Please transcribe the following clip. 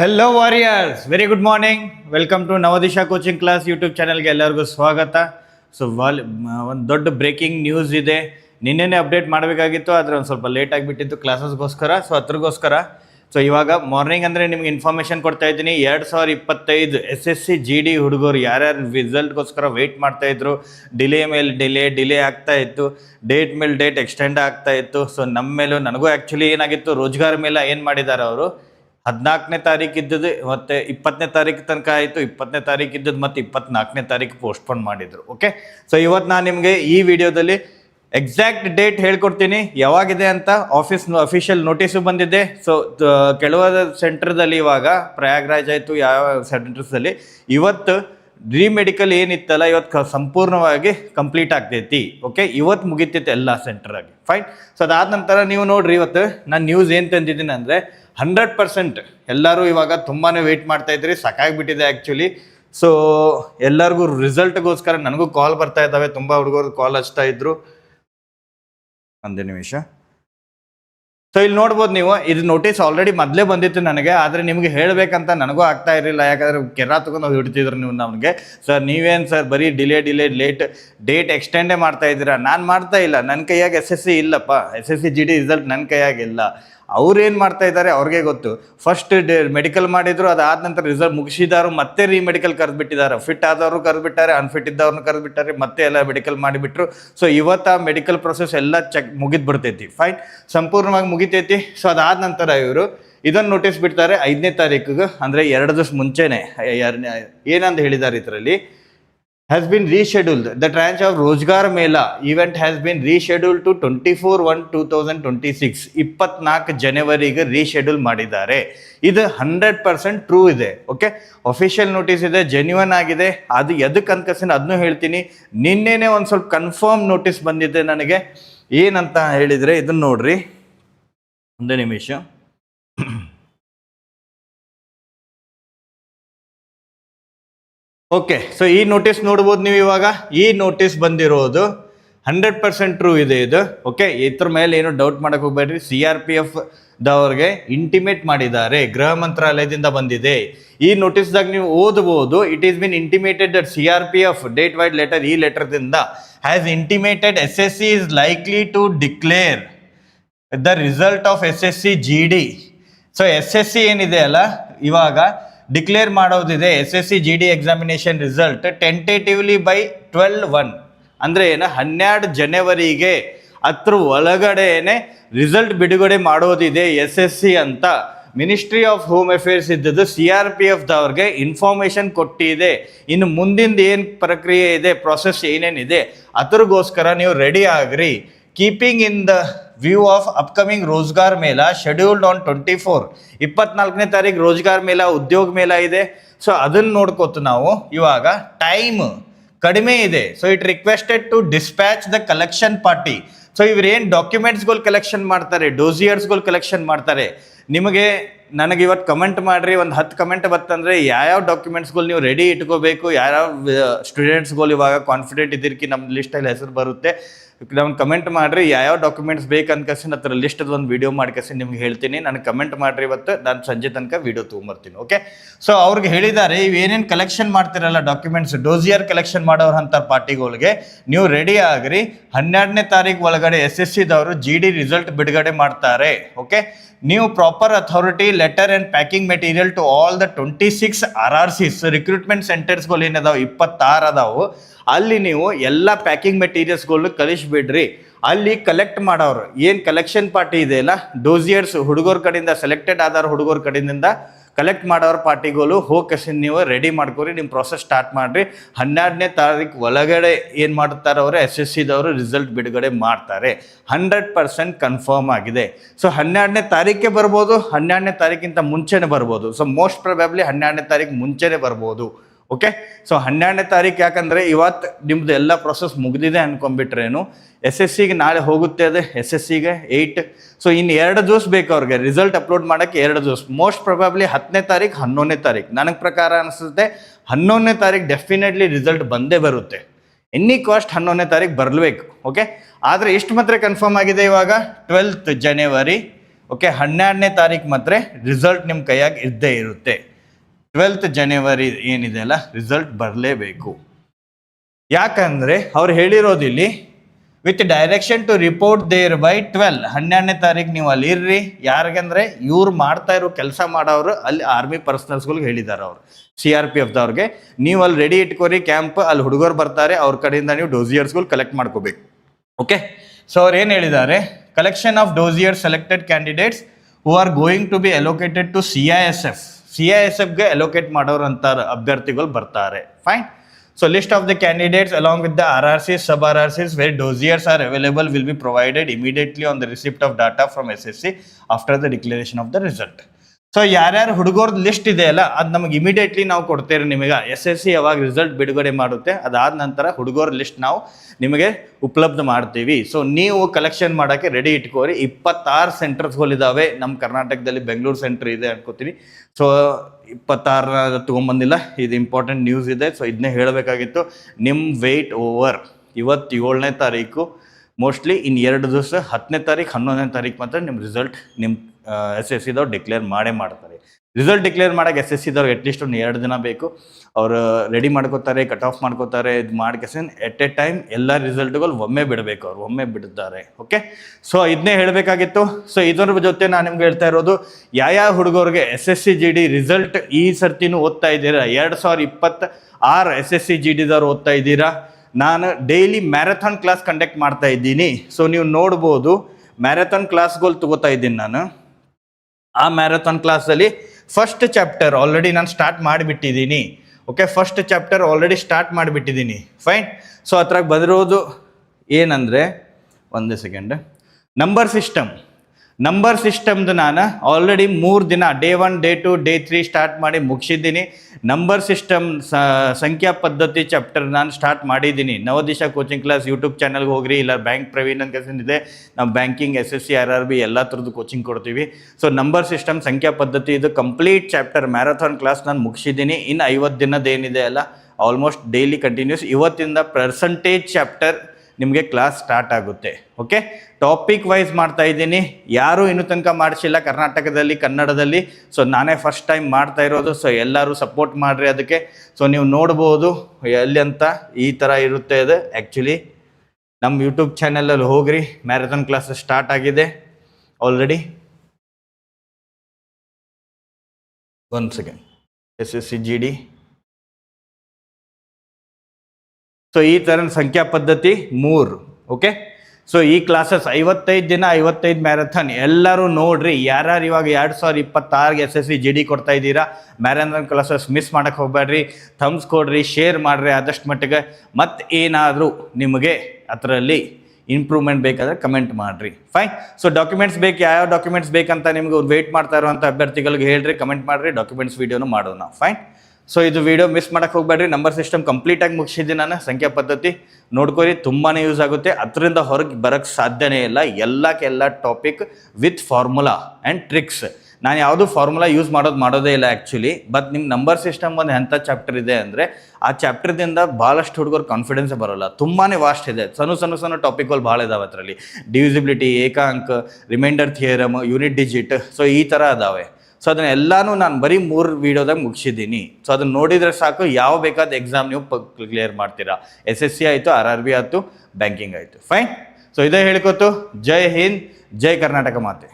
Hello warriors very good morning welcome to Navadisha coaching class YouTube ಚಾನಲ್ಗೆ ಎಲ್ಲರಿಗೂ ಸ್ವಾಗತ. So wall ಒಂದು ದೊಡ್ಡ ಬ್ರೇಕಿಂಗ್ ನ್ಯೂಸ್ ಇದೆ. ನಿನ್ನೆನೇ ಅಪ್ಡೇಟ್ ಮಾಡಬೇಕಾಗಿತ್ತು, ಆದರೆ ಒಂದು ಸ್ವಲ್ಪ ಲೇಟ್ ಆಗಿಬಿಟ್ಟಿತ್ತು ಕ್ಲಾಸಸ್ಗೋಸ್ಕರ ಸೊ ಅದ್ರಗೋಸ್ಕರ ಸೊ ಇವಾಗ ಮಾರ್ನಿಂಗ್ ಅಂದರೆ ನಿಮ್ಗೆ ಇನ್ಫಾರ್ಮೇಷನ್ ಕೊಡ್ತಾ ಇದ್ದೀನಿ. ಎರಡು ಸಾವಿರ ಇಪ್ಪತ್ತೈದು S S C G D ಹುಡುಗರು ಯಾರ್ಯಾರು ರಿಸಲ್ಟ್ಗೋಸ್ಕರ ವೆಯ್ಟ್ ಮಾಡ್ತಾ ಇದ್ರು. ಡಿಲೇ ಮೇಲೆ ಡಿಲೇ ಡಿಲೇ ಆಗ್ತಾ ಇತ್ತು. ಡೇಟ್ ಮೇಲೆ ಡೇಟ್ ಎಕ್ಸ್ಟೆಂಡ್ ಆಗ್ತಾ ಇತ್ತು. ಸೊ ನಮ್ಮ ಮೇಲೂ ನನಗೂ ಆ್ಯಕ್ಚುಲಿ ಏನಾಗಿತ್ತು, ರೋಜ್ಗಾರ್ ಮೇಲೆ ಏನು ಮಾಡಿದ್ದಾರೆ ಅವರು? ಹದಿನಾಲ್ಕನೇ ತಾರೀಕು ಇದ್ದದ್ದು ಮತ್ತೆ ಇಪ್ಪತ್ತನೇ ತಾರೀಕು ತನಕ ಆಯಿತು, ಇಪ್ಪತ್ತನೇ ತಾರೀಕು ಇದ್ದದ್ದು ಮತ್ತು ಇಪ್ಪತ್ನಾಲ್ಕನೇ ತಾರೀಕು ಪೋಸ್ಟ್ಪೋನ್ ಮಾಡಿದರು ಓಕೆ ಸೊ ಇವತ್ತು ನಾನು ನಿಮಗೆ ಈ ವಿಡಿಯೋದಲ್ಲಿ ಎಕ್ಸಾಕ್ಟ್ ಡೇಟ್ ಹೇಳ್ಕೊಡ್ತೀನಿ, ಯಾವಾಗಿದೆ ಅಂತ ಆಫೀಸ್ ಅಫಿಷಿಯಲ್ ನೋಟಿಸು ಬಂದಿದೆ. ಸೊ ಕೆಲವಾದ ಸೆಂಟರ್ದಲ್ಲಿ ಇವಾಗ ಪ್ರಯಾಗ್ರಾಜ್ ಆಯಿತು, ಯಾವ ಸೆಂಟರ್ಸಲ್ಲಿ ಇವತ್ತು ಡ್ರೀ ಮೆಡಿಕಲ್ ಏನಿತ್ತಲ್ಲ ಇವತ್ತು ಸಂಪೂರ್ಣವಾಗಿ ಕಂಪ್ಲೀಟ್ ಆಗ್ತೈತಿ. ಓಕೆ ಇವತ್ತು ಮುಗಿತೈತೆ ಎಲ್ಲ ಸೆಂಟ್ರಾಗಿ ಫೈನ್ ಸೊ ಅದಾದ ನಂತರ ನೀವು ನೋಡ್ರಿ ಇವತ್ತು ನಾನು ನ್ಯೂಸ್ ಏನು ತಂದಿದ್ದೀನಿ ಅಂದರೆ ಹಂಡ್ರೆಡ್ ಪರ್ಸೆಂಟ್ ಎಲ್ಲರೂ ಇವಾಗ ತುಂಬಾ ವೆಯ್ಟ್ ಮಾಡ್ತಾ ಇದ್ರಿ, ಸಾಕಾಗ್ಬಿಟ್ಟಿದೆ ಆ್ಯಕ್ಚುಲಿ ಸೊ ಎಲ್ಲರಿಗೂ ರಿಸಲ್ಟ್ಗೋಸ್ಕರ ನನಗೂ ಕಾಲ್ ಬರ್ತಾ ಇದ್ದಾವೆ. ತುಂಬ ಹುಡುಗರು ಕಾಲ್ ಹಚ್ತಾ ಇದ್ರು. ಒಂದೇ ನಿಮಿಷ. ಸೊ ಇಲ್ಲಿ ನೋಡ್ಬೋದು ನೀವು, ಇದು ನೋಟಿಸ್ ಆಲ್ರೆಡಿ ಮೊದಲೇ ಬಂದಿತ್ತು ನನಗೆ, ಆದರೆ ನಿಮಗೆ ಹೇಳಬೇಕಂತ ನನಗೂ ಆಗ್ತಾ ಇರಲಿಲ್ಲ. ಯಾಕಂದ್ರೆ ಕೆರ ತಗೊಂಡು ಹೋಗಿ ಹಿಡ್ತಿದ್ರು ನೀವು ನಮಗೆ. ಸರ್ ನೀವೇನು ಸರ್ ಬರೀ ಡಿಲೇ ಡಿಲೇ ಲೇಟ್ ಡೇಟ್ ಎಕ್ಸ್ಟೆಂಡೇ ಮಾಡ್ತಾ ಇದ್ದೀರಾ? ನಾನು ಮಾಡ್ತಾ ಇಲ್ಲ. ನನ್ನ ಕೈಯಾಗ ಎಸ್ ಎಸ್ ಸಿ ಇಲ್ಲಪ್ಪ. S S C G D result ನನ್ನ ಕೈಯಾಗಿಲ್ಲ ಅವ್ರು ಏನು ಮಾಡ್ತಾ ಇದ್ದಾರೆ ಅವ್ರಿಗೆ ಗೊತ್ತು. ಫಸ್ಟ್ ಡೇ ಮೆಡಿಕಲ್ ಮಾಡಿದ್ರು, ಅದಾದ ನಂತರ ರಿಸಲ್ಟ್ ಮುಗಿಸಿದಾರು, ಮತ್ತೆ ರೀ ಮೆಡಿಕಲ್ ಕರೆದ್ಬಿಟ್ಟಿದ್ದಾರೆ. ಫಿಟ್ ಆದವರು ಕರೆದ್ಬಿಟ್ಟಾರೆ ಅನ್ಫಿಟ್ ಇದ್ದವ್ರನ್ನ ಕರೆದ್ಬಿಟ್ಟಾರೆ, ಮತ್ತೆ ಎಲ್ಲ ಮೆಡಿಕಲ್ ಮಾಡಿಬಿಟ್ರು. ಸೊ ಇವತ್ತು ಆ ಮೆಡಿಕಲ್ ಪ್ರೊಸೆಸ್ ಎಲ್ಲ ಚೆಕ್ ಮುಗಿದ್ ಬಿಡ್ತೈತಿ ಫೈನ್ ಸಂಪೂರ್ಣವಾಗಿ ಮುಗಿತೈತಿ. ಸೊ ಅದಾದ ನಂತರ ಇವರು ಇದನ್ನು ನೋಟಿಸ್ ಬಿಡ್ತಾರೆ ಐದನೇ ತಾರೀಕಿಗೆ, ಅಂದರೆ ಎರಡು ದಿವಸ ಮುಂಚೆನೆ. ಎರಡನೇ ಏನಂತ ಹೇಳಿದ್ದಾರೆ ಇದರಲ್ಲಿ? Has been rescheduled. The tranche of Rozgar Mela event has been rescheduled to twenty four one two thousand twenty six ಇಪ್ಪತ್ನಾಲ್ಕು ಜನವರಿಗೆ ರೀಶೆಡ್ಯೂಲ್ ಮಾಡಿದ್ದಾರೆ. ಇದು ಹಂಡ್ರೆಡ್ ಪರ್ಸೆಂಟ್ ಟ್ರೂ ಇದೆ. ಓಕೆ ಅಫಿಷಿಯಲ್ ನೋಟಿಸ್ ಇದೆ ಜೆನ್ಯುವನ್ ಆಗಿದೆ. ಅದು ಎದಕ್ಕೆ ಅನ್ಕಸಿನ ಅದನ್ನೂ ಹೇಳ್ತೀನಿ. ನಿನ್ನೆನೆ ಒಂದು ಸ್ವಲ್ಪ ಕನ್ಫರ್ಮ್ ನೋಟಿಸ್ ಬಂದಿದೆ ನನಗೆ. ಏನಂತ ಹೇಳಿದರೆ ಇದನ್ನು ನೋಡ್ರಿ. ಒಂದು ನಿಮಿಷ. ಓಕೆ ಸೊ ಈ ನೋಟಿಸ್ ನೋಡ್ಬೋದು ನೀವು ಇವಾಗ. ಈ ನೋಟಿಸ್ ಬಂದಿರೋದು ಹಂಡ್ರೆಡ್ ಪರ್ಸೆಂಟ್ ಟ್ರೂ ಇದೆ ಇದು. ಓಕೆ ಇದ್ರ ಮೇಲೆ ಏನು ಡೌಟ್ ಮಾಡಕ್ ಹೋಗ್ಬೇಡ್ರಿ. ಸಿ ಆರ್ ಪಿ ಎಫ್ ದವ್ರಿಗೆ ಇಂಟಿಮೇಟ್ ಮಾಡಿದ್ದಾರೆ. ಗೃಹ ಮಂತ್ರಾಲಯದಿಂದ ಬಂದಿದೆ. ಈ ನೋಟಿಸ್ದಾಗ ನೀವು ಓದಬಹುದು it is been intimated that C R P F date vide letter ಈ ಲೆಟರ್ದಿಂದ has intimated S S C is likely to declare the result of S S C G D so S S C ಏನಿದೆ ಅಲ್ಲ? ಇವಾಗ declare ಮಾಡೋದಿದೆ S S C G D examination result tentatively by twelve one ಅಂದರೆ ಏನು, ಹನ್ನೆರಡು ಜನವರಿಗೆ ಅದ್ರ ಒಳಗಡೆನೆ ರಿಸಲ್ಟ್ ಬಿಡುಗಡೆ ಮಾಡೋದಿದೆ ಎಸ್ ಎಸ್ ಸಿ ಅಂತ. ಮಿನಿಸ್ಟ್ರಿ ಆಫ್ ಹೋಮ್ ಅಫೇರ್ಸ್ ಇದ್ದದ್ದು ಸಿ ಆರ್ ಪಿ ಎಫ್ದವ್ರಿಗೆ ಇನ್ಫಾರ್ಮೇಷನ್ ಕೊಟ್ಟಿದೆ. ಇನ್ನು ಮುಂದಿಂದ ಏನು ಪ್ರಕ್ರಿಯೆ ಇದೆ ಪ್ರೊಸೆಸ್ ಏನೇನಿದೆ, ಅದ್ರಗೋಸ್ಕರ ನೀವು ready agri. Keeping in the view of upcoming Rozgar Mela scheduled on twenty four ಇಪ್ಪತ್ನಾಲ್ಕನೇ ತಾರೀಕು ರೋಜ್ಗಾರ್ ಮೇಳ, ಉದ್ಯೋಗ ಮೇಳ ಇದೆ. ಸೊ ಅದನ್ನು ನೋಡ್ಕೋತು ನಾವು. ಇವಾಗ ಟೈಮ್ ಕಡಿಮೆ ಇದೆ. So it requested to dispatch the collection party so ಇವ್ರೇನು ಡಾಕ್ಯುಮೆಂಟ್ಸ್ಗಳು ಕಲೆಕ್ಷನ್ ಮಾಡ್ತಾರೆ ಡೋಸಿಯರ್ಸ್ಗಳು ಕಲೆಕ್ಷನ್ ಮಾಡ್ತಾರೆ. ನಿಮಗೆ ನನಗೆ ಇವತ್ತು ಕಮೆಂಟ್ ಮಾಡಿರಿ, ಒಂದು ಹತ್ತು ಕಮೆಂಟ್ ಬತ್ತಂದ್ರೆ ಯಾವ್ಯಾವ ಡಾಕ್ಯುಮೆಂಟ್ಸ್ಗಳು ನೀವು ರೆಡಿ ಇಟ್ಕೋಬೇಕು, ಯಾವ್ಯಾವ ಸ್ಟೂಡೆಂಟ್ಸ್ಗಳು ಇವಾಗ ಕಾನ್ಫಿಡೆಂಟ್ ಇದ್ದಿರ್ಕಿ ನಮ್ಮ ಲಿಸ್ಟಲ್ಲಿ ಹೆಸರು ಬರುತ್ತೆ. ನಮ್ಗೆ ಕಮೆಂಟ್ ಮಾಡಿರಿ, ಯಾವ್ಯಾವ ಡಾಕ್ಯುಮೆಂಟ್ಸ್ ಬೇಕು ಅನ್ಕಸಿ ಅದ್ರ ಲಿಸ್ಟ್ ಒಂದು ವಿಡಿಯೋ ಮಾಡ್ಕಸಿ ನಿಮ್ಗೆ ಹೇಳ್ತೀನಿ. ನನಗೆ ಕಮೆಂಟ್ ಮಾಡಿರಿ ಇವತ್ತು, ನಾನು ಸಂಜೆ ತನಕ ವಿಡಿಯೋ ತೊಗೊಂಬರ್ತೀನಿ ಓಕೆ ಸೊ ಅವ್ರಿಗೆ ಹೇಳಿದ್ದಾರೆ ಇವೇನೇನು ಕಲೆಕ್ಷನ್ ಮಾಡ್ತಿರಲ್ಲ ಡಾಕ್ಯುಮೆಂಟ್ಸ್ ಡೋಸಿಯರ್ ಕಲೆಕ್ಷನ್ ಮಾಡೋರು ಅಂತಾರೆ ಪಾರ್ಟಿಗಳಿಗೆ, ನೀವು ರೆಡಿ ಆಗ್ರಿ. ಹನ್ನೆರಡನೇ ತಾರೀಕು ಒಳಗಡೆ ಎಸ್ ಎಸ್ ಸಿದವರು ಜಿ ಡಿ ರಿಸಲ್ಟ್ ಬಿಡುಗಡೆ ಮಾಡ್ತಾರೆ ಓಕೆ ನೀವು proper authority letter and packing material to all the twenty six R R Cs recruitment ಸೆಂಟರ್ಸ್ಗಳು ಏನಿದಾವೆ, ಇಪ್ಪತ್ತಾರು ಅದಾವು. ಅಲ್ಲಿ ನೀವು ಎಲ್ಲ ಪ್ಯಾಕಿಂಗ್ ಮೆಟೀರಿಯಲ್ಸ್ಗಳನ್ನ ಕಳಿಸ್ಬಿಡ್ರಿ. ಅಲ್ಲಿ ಕಲೆಕ್ಟ್ ಮಾಡೋರು. ಏನು ಕಲೆಕ್ಷನ್ ಪಾರ್ಟಿ ಇದೆಯಲ್ಲ ಡೋಸಿಯರ್ಸ್ ಹುಡುಗರ ಕಡೆಯಿಂದ ಸೆಲೆಕ್ಟೆಡ್ ಆದಾರ ಹುಡುಗರ ಕಡೆಯಿಂದ ಕಲೆಕ್ಟ್ ಮಾಡೋರ ಪಾರ್ಟಿಗಳು ಹೋಗಿ ನೀವು ರೆಡಿ ಮಾಡ್ಕೊರಿ ನಿಮ್ಮ ಪ್ರೊಸೆಸ್ ಸ್ಟಾರ್ಟ್ ಮಾಡಿರಿ. ಹನ್ನೆರಡನೇ ತಾರೀಕು ಒಳಗಡೆ ಏನು ಮಾಡ್ತಾರೆ ಅವರು? ಎಸ್ ಎಸ್ ಸಿದವರು ರಿಸಲ್ಟ್ ಬಿಡುಗಡೆ ಮಾಡ್ತಾರೆ. ಹಂಡ್ರೆಡ್ ಪರ್ಸೆಂಟ್ ಕನ್ಫರ್ಮ್ ಆಗಿದೆ. ಸೊ ಹನ್ನೆರಡನೇ ತಾರೀಕೆ ಬರ್ಬೋದು, ಹನ್ನೆರಡನೇ ತಾರೀಕಿಂತ ಮುಂಚೆನೇ ಬರ್ಬೋದು. ಸೊ ಮೋಸ್ಟ್ ಪ್ರೊಬ್ಯಾಬ್ಲಿ ಹನ್ನೆರಡನೇ ತಾರೀಕು ಮುಂಚೆನೇ ಬರ್ಬೋದು. ಓಕೆ ಸೊ ಹನ್ನೆರಡನೇ ತಾರೀಕು ಯಾಕಂದರೆ ಇವತ್ತು ನಿಮ್ಮದು ಎಲ್ಲ ಪ್ರೊಸೆಸ್ ಮುಗಿದಿದೆ ಅಂದ್ಕೊಂಬಿಟ್ರೇನು ಎಸ್ ಎಸ್ ಸಿಗೆ ನಾಳೆ ಹೋಗುತ್ತೆ ಅದು ಎಸ್ ಎಸ್ ಸಿಗೆ ಏಯ್ಟ್ ಸೊ ಇನ್ನು ಎರಡು ದಿವಸ ಬೇಕು ಅವ್ರಿಗೆ. ರಿಸಲ್ಟ್ ಅಪ್ಲೋಡ್ ಮಾಡೋಕ್ಕೆ ಎರಡು ದಿವಸ. ಮೋಸ್ಟ್ ಪ್ರೊಬಾಬ್ಲಿ ಹತ್ತನೇ ತಾರೀಕು, ಹನ್ನೊಂದನೇ ತಾರೀಕು. ನನಗೆ ಪ್ರಕಾರ ಅನಿಸುತ್ತೆ ಹನ್ನೊಂದನೇ ತಾರೀಕು ಡೆಫಿನೆಟ್ಲಿ ರಿಸಲ್ಟ್ ಬಂದೇ ಬರುತ್ತೆ. ಎನಿ ಕಾಸ್ಟ್ ಹನ್ನೊಂದನೇ ತಾರೀಕು ಬರಲೇಬೇಕು ಓಕೆ ಆದರೆ ಇಷ್ಟು ಮಾತ್ರ ಕನ್ಫರ್ಮ್ ಆಗಿದೆ ಇವಾಗ? ಟ್ವೆಲ್ತ್ ಜನವರಿ ಓಕೆ ಹನ್ನೆರಡನೇ ತಾರೀಕು ಮಾತ್ರ ರಿಸಲ್ಟ್ ನಿಮ್ಮ ಕೈಯಾಗಿ ಇದ್ದೇ ಇರುತ್ತೆ. ಟ್ವೆಲ್ತ್ ಜನವರಿ ಏನಿದೆ ಅಲ್ಲ? ರಿಸಲ್ಟ್ ಬರಲೇಬೇಕು. ಯಾಕಂದರೆ ಅವ್ರು ಹೇಳಿರೋದು ಇಲ್ಲಿ with direction to report there by twelve ಹನ್ನೆರಡನೇ ತಾರೀಕು ನೀವು ಅಲ್ಲಿ ಇರ್ರಿ. ಯಾರಿಗಂದ್ರೆ ಇವ್ರು ಮಾಡ್ತಾ ಇರೋ ಕೆಲಸ ಮಾಡೋರು ಅಲ್ಲಿ ಆರ್ಮಿ ಪರ್ಸನಲ್ಸ್ಗಳಿಗೆ ಹೇಳಿದ್ದಾರೆ ಅವರು. ಸಿ ಆರ್ ಪಿ ಎಫ್ದವ್ರಿಗೆ ನೀವು ಅಲ್ಲಿ ರೆಡಿ ಇಟ್ಕೋರಿ ಕ್ಯಾಂಪ್ ಅಲ್ಲಿ ಹುಡುಗರು ಬರ್ತಾರೆ, ಅವ್ರ ಕಡೆಯಿಂದ ನೀವು ಡೋಸಿಯರ್ಸ್ಗಳು ಕಲೆಕ್ಟ್ ಮಾಡ್ಕೋಬೇಕು. ಓಕೆ ಸೊ ಅವ್ರು ಏನು ಹೇಳಿದ್ದಾರೆ collection of dossier selected candidates who are going to be allocated to C I S F C I S ಎಫ್ಗೆ allocate ಮಾಡೋರಂತ ಅಭ್ಯರ್ಥಿಗಳು ಬರ್ತಾರೆ. Fine so list of the candidates along with the R R C sub R R Cs where dossiers are available will be provided immediately on the receipt of data from S S C ಯಾರ್ಯಾರು ಹುಡುಗರ್ದು list ಇದೆ ಅಲ್ಲ ಅದು ನಮಗೆ immediately ನಾವು ಕೊಡ್ತೇವೆ ನಿಮಗೆ. S S C ಯಾವಾಗ result ಬಿಡುಗಡೆ ಮಾಡುತ್ತೆ, ಅದಾದ ನಂತರ ಹುಡುಗರ ಲಿಸ್ಟ್ ನಾವು ನಿಮಗೆ ಉಪಲಬ್ಧ ಮಾಡ್ತೀವಿ. ಸೊ ನೀವು ಕಲೆಕ್ಷನ್ ಮಾಡೋಕ್ಕೆ ರೆಡಿ ಇಟ್ಕೋರಿ. ಇಪ್ಪತ್ತಾರು ಸೆಂಟರ್ಸ್ಗಳಿದ್ದಾವೆ ನಮ್ಮ ಕರ್ನಾಟಕದಲ್ಲಿ ಬೆಂಗಳೂರು ಸೆಂಟರ್ ಇದೆ ಅನ್ಕೋತೀನಿ. ಸೊ ಇಪ್ಪತ್ತಾರ ತೊಗೊಂಬಂದಿಲ್ಲ, ಇದು ಇಂಪಾರ್ಟೆಂಟ್ ನ್ಯೂಸ್ ಇದೆ. ಸೊ ಇದನ್ನೇ ಹೇಳಬೇಕಾಗಿತ್ತು ನಿಮ್ಮ ವೆಯ್ಟ್ ಓವರ್ ಇವತ್ತು ಏಳನೇ ತಾರೀಕು. ಮೋಸ್ಟ್ಲಿ ಇನ್ನು ಎರಡು ದಿವಸ ಹತ್ತನೇ ತಾರೀಕು, ಹನ್ನೊಂದನೇ ತಾರೀಕು ಮಾತ್ರ ನಿಮ್ಮ ರಿಸಲ್ಟ್ ನಿಮ್ಮ ಎಸ್ ಎಸ್ ಸಿದವ್ರು ಡಿಕ್ಲೇರ್ ಮಾಡೇ ಮಾಡ್ತಾರೆ. ರಿಸಲ್ಟ್ ಡಿಕ್ಲೇರ್ ಮಾಡೋಕೆ ಎಸ್ ಎಸ್ ಸಿದವ್ರು ಅಟ್ಲೀಸ್ಟ್ ಒಂದು ಎರಡು ದಿನ ಬೇಕು. ಅವರು ರೆಡಿ ಮಾಡ್ಕೋತಾರೆ ಕಟ್ ಆಫ್ ಮಾಡ್ಕೋತಾರೆ, ಇದು ಮಾಡ್ಕೆಸನ್ ಎಟ್ ಎ ಟೈಮ್ ಎಲ್ಲ ರಿಸಲ್ಟ್ಗಳು ಒಮ್ಮೆ ಬಿಡಬೇಕು ಅವ್ರು, ಒಮ್ಮೆ ಬಿಡುತ್ತಾರೆ ಓಕೆ ಸೊ ಇದನ್ನೇ ಹೇಳಬೇಕಾಗಿತ್ತು. ಸೊ ಇದರ ಜೊತೆ ನಾನು ನಿಮ್ಗೆ ಹೇಳ್ತಾ ಇರೋದು ಯಾವ ಯಾವ ಹುಡುಗರಿಗೆ S S C G D result ಈ ಸರ್ತಿನೂ ಓದ್ತಾ ಇದ್ದೀರಾ? ಎರಡು ಸಾವಿರ ಇಪ್ಪತ್ತ ಆರು ಎಸ್ ಎಸ್ ಸಿ ಜಿ ಡಿದವ್ರು ಓದ್ತಾ ಇದ್ದೀರಾ? ನಾನು ಡೈಲಿ ಮ್ಯಾರಥಾನ್ ಕ್ಲಾಸ್ ಕಂಡಕ್ಟ್ ಮಾಡ್ತಾ ಇದ್ದೀನಿ. ಸೊ ನೀವು ನೋಡ್ಬೋದು ಮ್ಯಾರಥಾನ್ ಕ್ಲಾಸ್ಗಳು ತಗೋತಾ ಇದ್ದೀನಿ ನಾನು. ಆ ಮ್ಯಾರಥಾನ್ ಕ್ಲಾಸಲ್ಲಿ ಫಸ್ಟ್ ಚಾಪ್ಟರ್ ಆಲ್ರೆಡಿ ನಾನು start ಮಾಡಿಬಿಟ್ಟಿದ್ದೀನಿ. Okay first chapter already start ಮಾಡಿಬಿಟ್ಟಿದ್ದೀನಿ. Fine so ಅದ್ರಾಗ ಬದಿರೋದು ಏನಂದರೆ, ಒಂದೇ ಸೆಕೆಂಡ್ ನಂಬರ್ ಸಿಸ್ಟಮ್ ನಂಬರ್ ಸಿಸ್ಟಮ್ದು ನಾನು ಆಲ್ರೆಡಿ ಮೂರು ದಿನ day one day two day three start ಮಾಡಿ ಮುಗಿಸಿದ್ದೀನಿ. ನಂಬರ್ ಸಿಸ್ಟಮ್ ಸಂಖ್ಯಾ ಪದ್ಧತಿ ಚಾಪ್ಟರ್ ನಾನು ಸ್ಟಾರ್ಟ್ ಮಾಡಿದ್ದೀನಿ. ನವದಿಶಾ ಕೋಚಿಂಗ್ ಕ್ಲಾಸ್ ಯೂಟ್ಯೂಬ್ ಚಾನಲ್ಗೆ ಹೋಗ್ರಿ, ಇಲ್ಲ ಬ್ಯಾಂಕ್ ಪ್ರವೀಣ್ ಅಂತ ಇದೆ. ನಾವು banking S S C R R B ಎಲ್ಲ ಥರದ್ದು ಕೋಚಿಂಗ್ ಕೊಡ್ತೀವಿ. ಸೊ ನಂಬರ್ ಸಿಸ್ಟಮ್ ಸಂಖ್ಯಾ ಪದ್ಧತಿ, ಇದು ಕಂಪ್ಲೀಟ್ ಚಾಪ್ಟರ್ ಮ್ಯಾರಥಾನ್ ಕ್ಲಾಸ್ ನಾನು ಮುಗಿಸಿದ್ದೀನಿ. ಇನ್ನು ಐವತ್ತು ಏನಿದೆ ಅಲ್ಲ ಆಲ್ಮೋಸ್ಟ್ ಡೈಲಿ ಕಂಟಿನ್ಯೂಸ್ ಇವತ್ತಿಂದ ಪರ್ಸಂಟೇಜ್ ಚಾಪ್ಟರ್ ನಿಮಗೆ ಕ್ಲಾಸ್ ಸ್ಟಾರ್ಟ್ ಆಗುತ್ತೆ ಓಕೆ ಟಾಪಿಕ್ ವೈಸ್ ಮಾಡ್ತಾ ಇದ್ದೀನಿ. ಯಾರೂ ಇನ್ನೂ ತನಕ ಮಾಡಿಸಿಲ್ಲ ಕರ್ನಾಟಕದಲ್ಲಿ, ಕನ್ನಡದಲ್ಲಿ. ಸೊ ನಾನೇ ಫಸ್ಟ್ ಟೈಮ್ ಮಾಡ್ತಾ ಇರೋದು. ಸೊ ಎಲ್ಲರೂ ಸಪೋರ್ಟ್ ಮಾಡಿರಿ ಅದಕ್ಕೆ. ಸೊ ನೀವು ನೋಡ್ಬೋದು ಎಲ್ಲಿ ಅಂತ ಈ ಥರ ಇರುತ್ತೆ ಅದು. ಆ್ಯಕ್ಚುಲಿ ನಮ್ಮ ಯೂಟ್ಯೂಬ್ ಚಾನಲಲ್ಲಿ ಹೋಗ್ರಿ. ಮ್ಯಾರಥಾನ್ ಕ್ಲಾಸ್ ಸ್ಟಾರ್ಟ್ ಆಗಿದೆ. Already one second S S C G D so ಈ ಥರ ಸಂಖ್ಯಾ ಪದ್ಧತಿ ಮೂರು ಓಕೆ ಸೊ ಈ ಕ್ಲಾಸಸ್ ಐವತ್ತೈದು ದಿನ, ಐವತ್ತೈದು ಮ್ಯಾರಥಾನ್ ಎಲ್ಲರೂ ನೋಡ್ರಿ, ಯಾರ್ಯಾರು ಇವಾಗ ಎರಡು ಸಾವಿರದ ಇಪ್ಪತ್ತಾರಿಗೆ S S C G D ಕೊಡ್ತಾ ಇದ್ದೀರಾ ಮ್ಯಾರಥಾನ್ ಕ್ಲಾಸಸ್ ಮಿಸ್ ಮಾಡಕ್ಕೆ ಹೋಗ್ಬೇಡ್ರಿ ಥಮ್ಸ್ ಕೊಡ್ರಿ ಶೇರ್ ಮಾಡಿರಿ ಆದಷ್ಟು ಮಟ್ಟಿಗೆ. ಮತ್ತೆ ಏನಾದರೂ ನಿಮಗೆ ಅದರಲ್ಲಿ ಇಂಪ್ರೂವ್ಮೆಂಟ್ ಬೇಕಾದ್ರೆ ಕಮೆಂಟ್ ಮಾಡಿರಿ. ಫೈನ್ ಸೊ ಡಾಕ್ಯುಮೆಂಟ್ಸ್ ಬೇಕು ಯಾವ ಡಾಕ್ಯುಮೆಂಟ್ಸ್ ಬೇಕಂತ ನಿಮ್ಗೆ ವೆಯ್ಟ್ ಮಾಡ್ತಾ ಇರುವಂಥ ಅಭ್ಯರ್ಥಿಗಳಿಗೆ ಹೇಳ್ರಿ ಕಮೆಂಟ್ ಮಾಡಿರಿ ಡಾಕ್ಯುಮೆಂಟ್ಸ್ ವೀಡಿಯೋನು ಮಾಡೋಣ. ಫೈನ್ ಸೊ ಇದು ವಿಡಿಯೋ ಮಿಸ್ ಮಾಡಕ್ಕೆ ಹೋಗ್ಬೇಡ್ರಿ. ನಂಬರ್ ಸಿಸ್ಟಮ್ ಕಂಪ್ಲೀಟಾಗಿ ಮುಗಿಸಿದ್ದೀನಿ ನಾನು. ಸಂಖ್ಯಾ ಪದ್ಧತಿ ನೋಡ್ಕೊರಿ. ತುಂಬಾ ಯೂಸ್ ಆಗುತ್ತೆ. ಅದರಿಂದ ಹೊರಗೆ ಬರೋಕ್ಕೆ ಸಾಧ್ಯನೇ ಇಲ್ಲ. ಎಲ್ಲಕ್ಕೆಲ್ಲ topic with formula and tricks ನಾನು ಯಾವುದು ಫಾರ್ಮುಲಾ ಯೂಸ್ ಮಾಡೋದು ಮಾಡೋದೇ ಇಲ್ಲ ಆ್ಯಕ್ಚುಲಿ ಬಟ್ ನಿಮ್ಮ ನಂಬರ್ ಸಿಸ್ಟಮ್ ಒಂದು ಎಂಥ ಚಾಪ್ಟರ್ ಇದೆ ಅಂದರೆ, ಆ ಚಾಪ್ಟರ್ದಿಂದ ಭಾಳಷ್ಟು ಹುಡುಗರು ಕಾನ್ಫಿಡೆನ್ಸ್ ಬರೋಲ್ಲ. ತುಂಬಾ ವಾಸ್ಟ್ ಇದೆ. ಸಣ್ಣ ಸಣ್ಣ ಸಣ್ಣ ಟಾಪಿಕ್ಗಳು ಭಾಳ ಇದಾವೆ ಅದರಲ್ಲಿ. Divisibility ಏಕಾಂಕ remainder theorem unit digit so ಈ ಥರ ಅದಾವೆ ಸೊ ಅದನ್ನ ಎಲ್ಲಾನು ನಾನು ಬರೀ ಮೂರು ವೀಡಿಯೋದಾಗ ಮುಗಿಸಿದ್ದೀನಿ. ಸೊ ಅದನ್ನ ನೋಡಿದ್ರೆ ಸಾಕು, ಯಾವ ಬೇಕಾದ ಎಕ್ಸಾಮ್ ನೀವು ಕ್ಲಿಯರ್ ಮಾಡ್ತೀರಾ. ಎಸ್ ಎಸ್ ಸಿ ಆಯಿತು ಆರ್ ಆರ್ ಬಿ ಆಯಿತು ಬ್ಯಾಂಕಿಂಗ್ ಆಯಿತು. ಫೈನ್ ಸೊ ಇದೇ ಹೇಳ್ಕೊತು ಜೈ ಹಿಂದ್, ಜೈ ಕರ್ನಾಟಕ ಮಾತೆ.